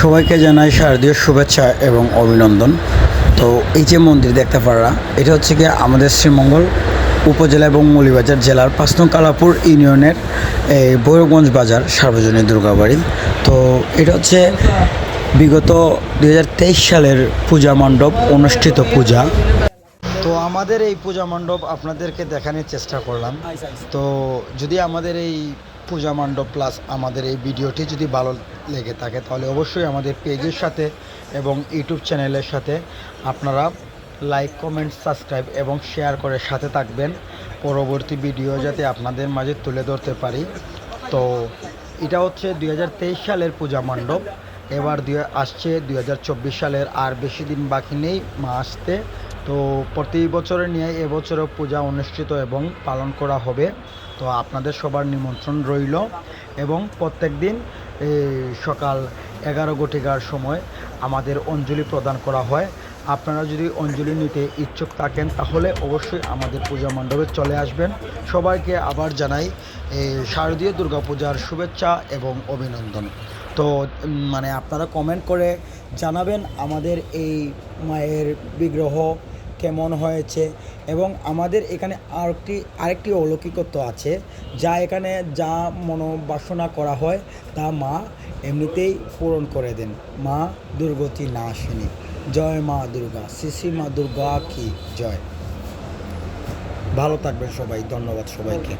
সবাইকে জানাই শারদীয় শুভেচ্ছা এবং অভিনন্দন। তো এই যে মন্দির দেখতে পাররা এটা হচ্ছে কি আমাদের শ্রীমঙ্গল উপজেলা এবং মৌলিবাজার জেলার পাঁচ নং কালাপুর ইউনিয়নের, এই ভৈরবগঞ্জ বাজার সার্বজনীন দুর্গাবাড়ি। তো এটা হচ্ছে বিগত দু হাজার তেইশ সালের পূজা মণ্ডপ, অনুষ্ঠিত পূজা। তো আমাদের এই পূজা মণ্ডপ আপনাদেরকে দেখানোর চেষ্টা করলাম। তো যদি আমাদের এই পূজা মণ্ডপ প্লাস আমাদের এই ভিডিওটি যদি ভালো লেগে থাকে, তাহলে অবশ্যই আমাদের পেজের সাথে এবং ইউটিউব চ্যানেলের সাথে আপনারা লাইক কমেন্ট সাবস্ক্রাইব এবং শেয়ার করে সাথে থাকবেন। পরবর্তী ভিডিও যাতে আপনাদের মাঝে তুলে ধরতে পারি। তো এটা হচ্ছে দু হাজার তেইশ সালের পূজা মণ্ডপ। এবার দুই আসছে দু হাজার চব্বিশ সালের আর বেশি দিন বাকি নেই, মা আসতে। তো প্রতি বছরে নিয়ে এবছরও পূজা অনুষ্ঠিত এবং পালন করা হবে। তো আপনাদের সবার নিমন্ত্রণ রইল। এবং প্রত্যেক দিন সকাল এগারো ঘটিকার সময় আমাদের অঞ্জলি প্রদান করা হয়। আপনারা যদি অঞ্জলি নিতে ইচ্ছুক থাকেন, তাহলে অবশ্যই আমাদের পূজা মণ্ডপে চলে আসবেন। সবাইকে আবার জানাই শারদীয় দুর্গাপূজার শুভেচ্ছা এবং অভিনন্দন। তো মানে আপনারা কমেন্ট করে জানাবেন আমাদের এই মায়ের বিগ্রহ কেমন হয়েছে এবং আমাদের এখানে আরেকটি আরেকটি অলৌকিকত্ব আছে, যা এখানে যা মনোবাসনা করা হয় তা মা এমনিতেই পূরণ করে দেন। মা দুর্গতি না আসেনি। জয় মা দুর্গা। শ্রী মা দুর্গা কি জয়। ভালো থাকবেন সবাই। ধন্যবাদ সবাইকে।